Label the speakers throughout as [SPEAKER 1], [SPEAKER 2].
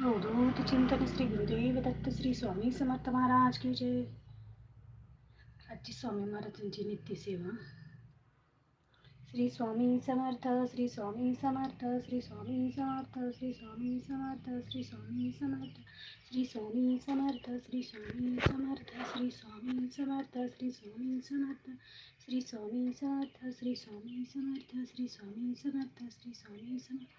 [SPEAKER 1] अवधूत चिंतन श्री गुरुदेव दत्त श्री स्वामी समर्थ महाराज की जय आजची स्वामी महाराजांची नित्यसेवा श्री स्वामी समर्थ श्री स्वामी समर्थ श्री स्वामी समर्थ श्री स्वामी समर्थ श्री स्वामी समर्थ श्री स्वामी समर्थ श्री स्वामी समर्थ श्री स्वामी समर्थ श्री स्वामी समर्थ श्री स्वामी समर्थ श्री स्वामी समर्थ श्री स्वामी समर्थ श्री स्वामी समर्थ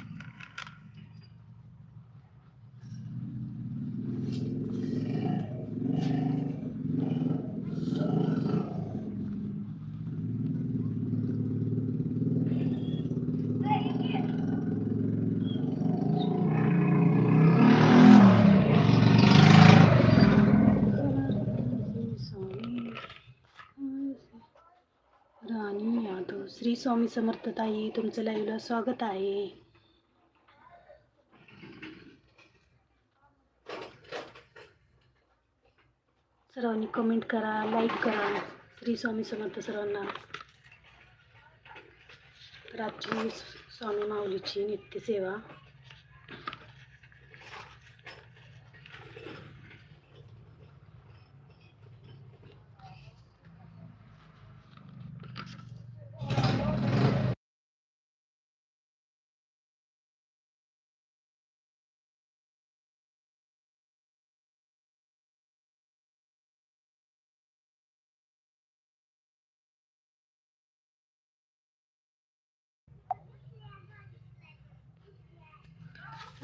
[SPEAKER 1] स्वामी समर्थ ताई तुमचं लाईव्हला स्वागत आहे. सर्वांनी कमेंट करा लाईक करा श्री स्वामी समर्थ सर्वांना. तर आजची स्वामी माऊलीची नित्यसेवा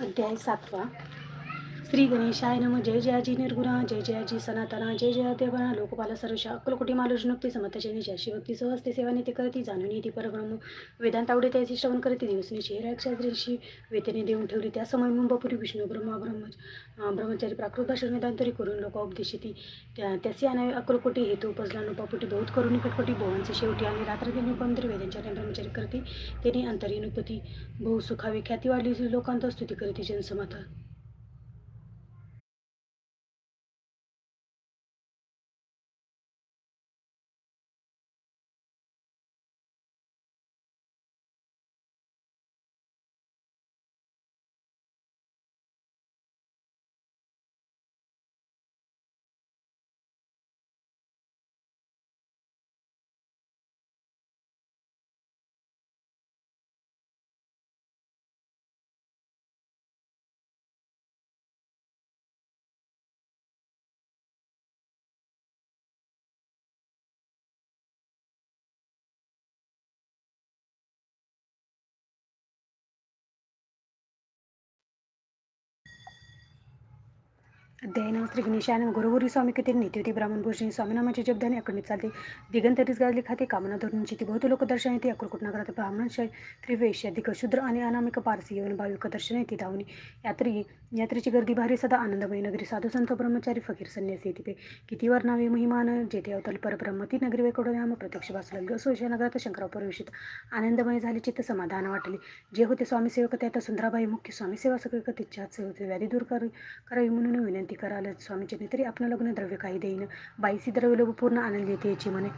[SPEAKER 1] अध्याय सातवा श्री गणेशाय नम। जय जयाजी निर्गुणा जय जयाजी सनातना जय जय देवना लोकपाल सर्वशा अक्कलकोटी मालोजनुक्ती समर्थचे निजा शिवक्ती सहस्ते सेवा नेते करती जाणून ती परब्रह्म वेदांत आवडे त्याचे श्रवण करते दिवसनी चेहऱ्याक्षाद्रीशी वेतेने देऊन ठेवली त्या समय मुंबापुरी विष्णू ब्रह्मा ब्रह्म ब्रह्मचारी प्राकृत भाषण वेदांतरी करून लोक उपदेशिती. त्या त्याचे अनावे अक्कलकोटी हेतू उपजला नुपापुटी बहुत करून निकटकोटी भोवांचे शेवटी आणि रात्र दिन उपंतर वेदांच्या ब्रह्मचारी करते त्यांनी अंतरीनुपती बहु सुखावे ख्याती वाढली लोकांत स्तुती करते जनसमाथा अध्ययन श्री गणेशानंद गुरुगुरी स्वामी किती नित्योती ब्राह्मण भूषणी स्वामीनामाचे जपदाने अखंडित चालते. दिगंतरीच गाजली खाते. कामना धोरणची ती बहुत लोक दर्शन येते. अकुलकुट नगरात ब्राह्मणशय त्रिवेश अधिक शूद्र आणि अनामिक पारसी येऊन भाविक दर्शन येते. धावणी यात्री यात्रेची गर्दी भारी सदा आनंदमयी. नगरी साधू संत ब्रह्मचारी फकीर संन्यासी येते. किती वर्णावे महिमान जेथे अवतल परब्रह्मती नगरी वैकडोनाम प्रत्यक्ष वाचलं असो नगरात शंकराव प्रवेशित. आनंदमय झाले चित्त समाधान वाटले. जे होते स्वामीसेवक त्यात सुंदराबाई मुख्य स्वामी सेवा सगळे तिच्याच होते व्याधी दूर करावी म्हणून विनंती कराल स्वामीचे तरी आपलं लग्न द्रव्य काही देईन. बाईसी द्रव्य लोक पूर्ण आनंद येते याची म्हणे.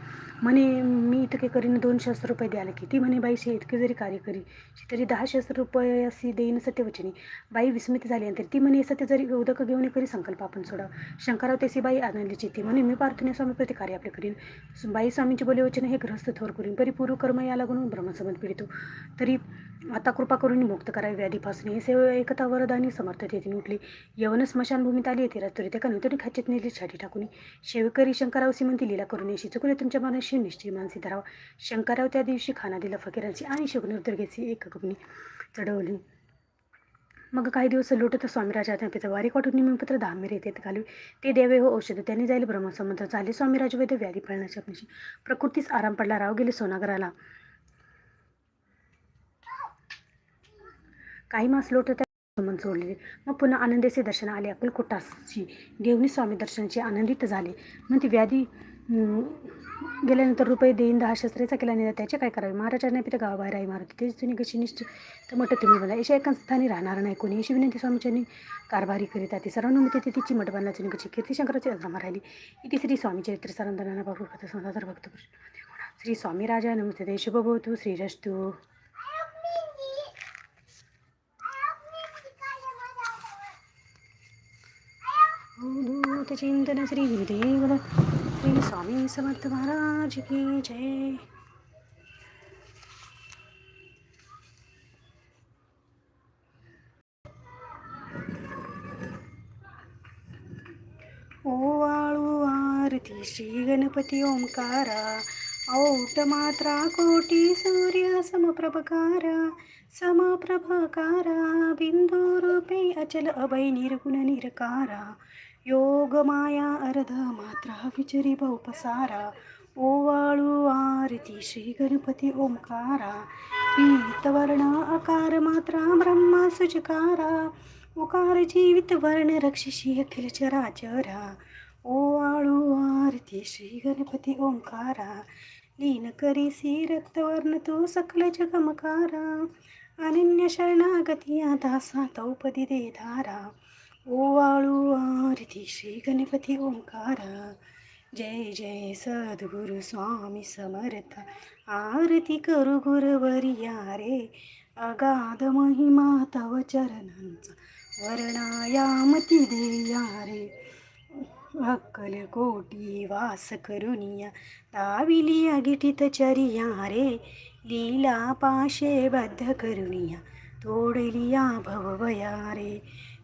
[SPEAKER 1] म्हणे मी इतके करीन दोन शस्त्र रुपये द्यायला किती? म्हणे बाईशी इतके जरी कार्य करी तरी दहा शस्त्र रुपये अशी देईन सत्यवचनी. बाई विस्मित झाली आणि ती म्हणे सत्य जरी उदक घेऊन करी संकल्प आपण सोडा. शंकराव त्याची बाई आनंदीची ती म्हणे मी प्रार्थने स्वामी प्रति कार्य आपले करीन. बाई स्वामींचे बोले वचन हे ग्रहस्थ थोर करीन परिपूर्व कर्म या लागून ब्रह्मसंबंध पीडितो. तरी आता कृपा करून मुक्त करावी व्याधीपासून हे सेव एकता वरदानी समर्थतेने उठली. यवन स्मशानभूमीत आली येते रात्री. त्या कणतरी खाचेत नेली छाटी टाकून. शेवकरी शंकरावसी म्हणती लीला करून येशी चुकले तुमच्या मनाशी निश्चय मानसी धरावा. शंकराव त्या दिवशी खाना दिला. फकीरांची आणि शुगनूर एक कपनी चढवली. मग काही दिवस लोटत स्वामीराजा पिता वारीक वाटून निमपत्र धामेर येते घालवी. ते देवे हो औषध. त्यांनी जाईल ब्रह्मसंबंध झाले स्वामीराज वैद्य व्याधी पाळण्याच्या प्रकृतीस आराम पडला. राव गेले सोनागराला. काही मास लोटत मन सोडले मग पुन्हा आनंदेचे दर्शन आले. अक्कलकोटाची देवनी स्वामी दर्शनाची आनंदित झाले. मग ती व्याधी गेल्यानंतर रुपये देईन दहा शस्त्रेचा केला नाही त्याचे काय करावे? महाराजांना पिता गावाबाहेर आई मारुती. ते जुनी कशी निश्चित तर मठ तुम्ही मला अशा एका स्थानी राहणार नाही कोणी. अशी विनंती स्वामीच्यांनी कारभारी करीत आहे. सर्वांना तिथे तिची मठ बांधण्याची कशी कीर्ती शंकराची अग्रमा राहिली इथे श्री स्वामी चरित्र सरंदनाना बाबू कथा संसार भक्त श्री स्वामी राजा नमस्ते. ते शुभभवतु श्रीरस्तू अवधूत चिंतन श्री गुरुदेव श्री स्वामी समर्थ महाराज की जय। ओवाळू आरती श्री गणपती ओंकारा औट मात्रा कोटी सूर्य समप्रभकारा समप्रभकारा बिंदू रूपे अचल अभय निर्गुण निरकारा। योग माया अर्ध मात्रा विचरी बहुपसारा ओवाळू आरती श्री गणपती ओंकारा। पीतवर्ण अकार मात्रा ब्रह्मा सुजकारा। उकार जीवित वर्ण रक्षशी अखिल चराचरा। ओवाळू आरती श्री गणपती ओंकारा। लीन करीसी रक्तवर्ण तो सकल जगमकारा। अनन्य शरणागती दासा तौपदी दे धारा। ओवाळू आरती श्री गणपती ओंकारा. जय जय सद्गुरु स्वामी समर्थ. आरती करू गुरुवर्या रे अगाध महिमा तव चरणांचा वर्णायामती देया रे अक्कल कोटी वास करुनिया. दाविली अगिटित चरिया रे. लीला पाशे बद्ध करुनिया. तोडलिया भववया रे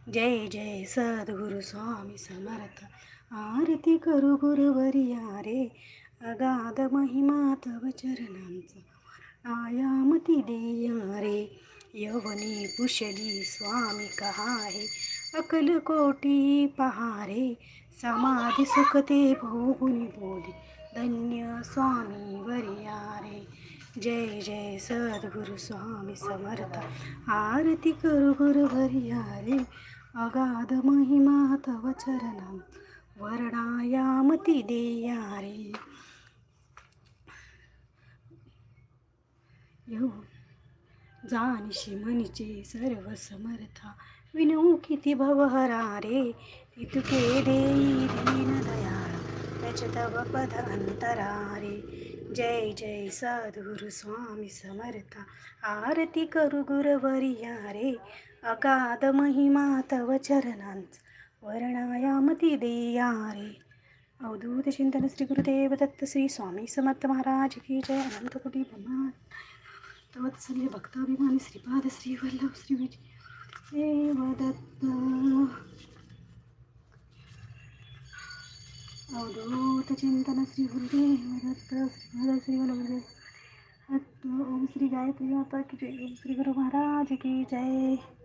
[SPEAKER 1] जय जय सद्गुरु स्वामी समर्थ. आरती करू गुरुवरिया रे. अगाध महिमा तव चरणांचा आयामती देया रे. यवनी कुशली स्वामी कहारे अकल कोटी पहारे. समाधी सुखते भोगुनी बोली. धन्य स्वामी वरिया रे. जय जय सद्गुरु स्वामी समर्थ. आरती करू गुरुवरिया रे. अगाध महिमा तव चरणं वर्णायामती देया रे येऊ जाणशी म्हणीचे सर्व समर्था विनू किती भवहरा रे इतके देई दीन दयाळ त्याच तव पद अंतरा रे जय जय सद्गुरु स्वामी समर्था आरती करू गुरवरिया रे अगाध महिमा तव चरणांच वर्णायामती देया रे. अवधूत चिंतन श्री गुरुदेव दत्त श्री स्वामी समर्थ महाराज की जय. अनंतकुटी ब्रह्मा तवत्सल्य भक्ताभिमानी श्रीपाद श्री वल्लभ श्री विजय देव दत्त. अवधूत चिंतन श्री गुरुदेव दत्त श्रीपाद श्री वल्लभ ओम श्री गायत्री माता की जय. ओम श्री गुरु महाराज की जय.